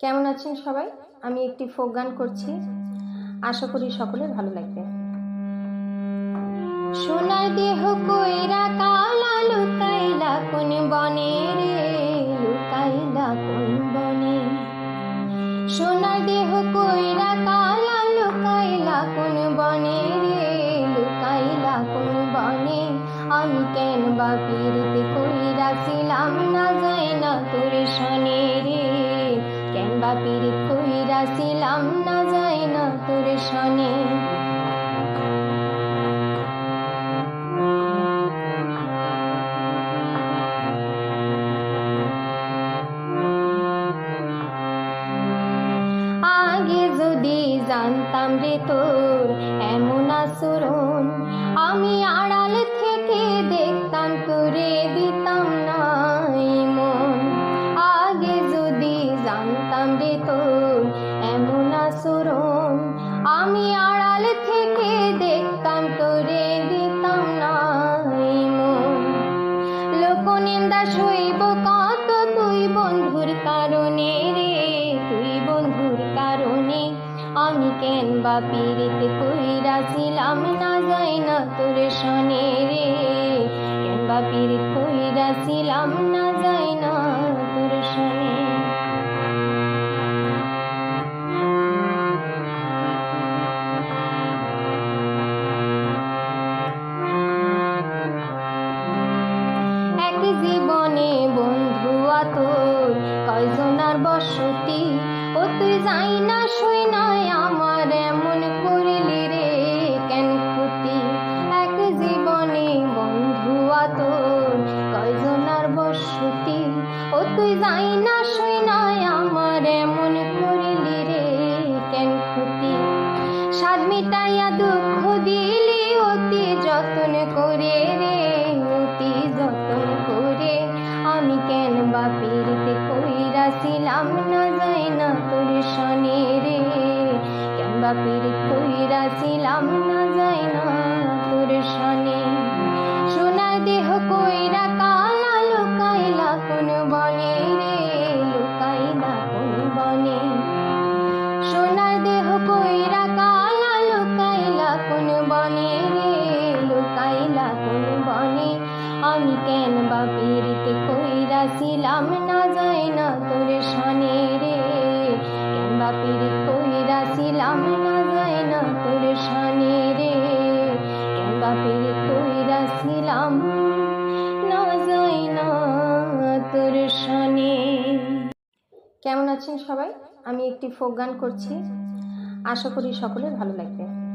কেমন আছেন সবাই? আমি একটি ফোক গান করছি। আশা করি সকলের ভালো লাগবে। সোনার দেহ কইরা কালা লুকাইলা কোন বনে রে? লুকাইলা কোন বনে? সোনার দেহ কইরা কালা লুকাইলা কোন বনে রে? লুকাইলা কোন বনে? আমি কেন বা পীড়িত কইরাছিলাম না যায় না তোর শনে। রে কেন বা কইরাছিলাম না যায় না তোর শনে আগে যদি জানতাম রে তোর আমি আড়াল থেকে দেখতাম, তোরে দিতাম না লোকনিন্দা সইব কত তুই বন্ধুর কারণে রে, তুই বন্ধুর কারণে। আমি কেন বা পীড়িত কইরাছিলাম না যাই না তোর শনে রে। কেন বা পীড়িত কইরাছিলাম না যাই না জীবনে বন্ধু তোর কয়জনার বসতি? ও তুই যাই না শুই নাই আমার এমন করিলি রে কেন ক্ষতি? এক জীবনে বন্ধু তোর কয়জনার বসতি? ও তুই যাই না শুই নাই আমার এমন করিলি রে কেন ক্ষতি? স্বাদ দুঃখ দিলি অতি যত্ন করে রে কইরাছিলাম না যাই না তোর শনে রে। কেমবা পেরে পীড়িত কইরাছিলাম না যাই না তোর শনে রে কেন বা পীড়িত কইরাছিলাম না যাই না তোর শনে রে কেন বা পীড়িত কইরাছিলাম না যাই না তোর শনে। কেমন আছেন সবাই? আমি একটি ফোক গান করছি। আশা করি সকলের ভালো লাগবে।